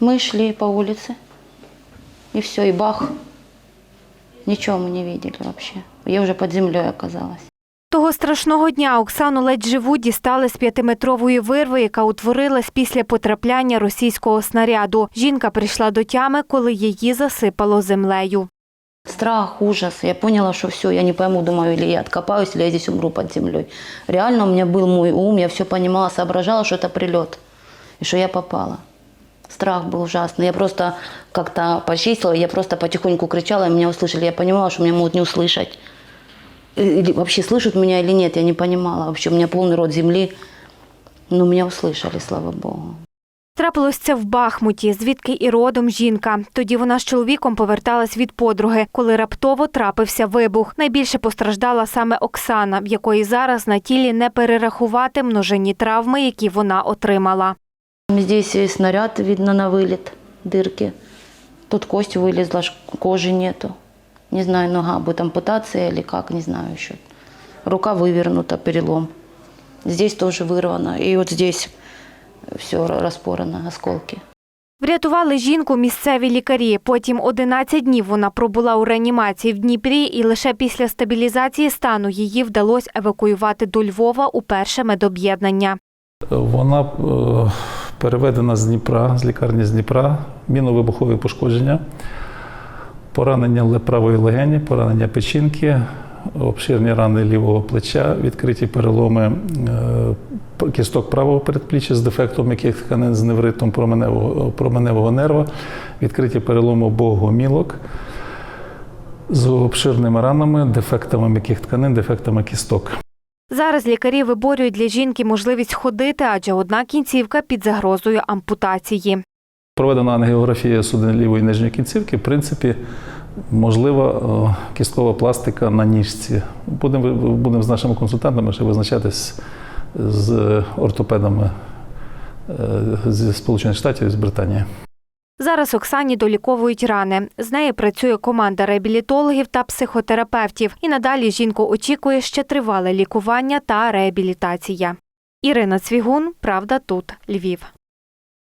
Мы шли по улице, и все, и бах. Ничего мы не видели вообще. Я уже под землей оказалась. Того страшного дня Оксану ледь живу дістали з п'ятиметрової вирви, яка утворилась після потрапляння російського снаряду. Жінка прийшла до тями, коли її засипало землею. Страх, ужас. Я поняла, что все, я не пойму, думаю, или я откопаюсь, или я здесь умру под землей. Реально у меня был мой ум, я все понимала, соображала, что это прилет, и что я попала. Страх был ужасный. Я просто как-то почистила, я просто потихоньку кричала, и меня услышали. Я понимала, что меня могут не услышать. Или вообще слышат меня или нет, я не понимала. Вообще у меня полный рот земли. Но меня услышали, слава Богу. Трапилось це в Бахмуті, звідки і родом жінка. Тоді вона з чоловіком поверталась від подруги, коли раптово трапився вибух. Найбільше постраждала саме Оксана, в якої зараз на тілі не перерахувати множинні травми, які вона отримала. Здесь и снаряд видно на вылет, дырки. Тут кость вылезла, ш- кожи нету. Не знаю, нога будет ампутация или как, не знаю еще. Рука вывернута, перелом. Здесь тоже вырвано. И вот здесь все распорано, осколки. Врятували жінку місцеві лікарі. Потім 11 днів вона пробула у реанімації в Дніпрі, і лише після стабілізації стану її вдалося евакуювати до Львова у перше медоб'єднання. Вона е, переведена з Дніпра, з лікарні з Дніпра, міновибухові пошкодження, поранення правої легені, поранення печінки, обширні рани лівого плеча, відкриті переломи е, кісток правого передпліччя з дефектом м'яких тканин з невритом променевого, променевого нерва, відкриті переломи обох гомілок з обширними ранами, дефектами м'яких тканин, дефектами кісток. Зараз лікарі виборюють для жінки можливість ходити, адже одна кінцівка під загрозою ампутації. Проведена ангіографія судин лівої нижньої кінцівки. В принципі, можлива е, кісткова пластика на ніжці. Будемо будемо з нашими консультантами ще визначатись з ортопедами е, зі Сполучених Штатів і з Британії. Зараз Оксані доліковують рани. З нею працює команда реабілітологів та психотерапевтів. І надалі жінку очікує ще тривале лікування та реабілітація. Ірина Цвігун, Правда тут, Львів.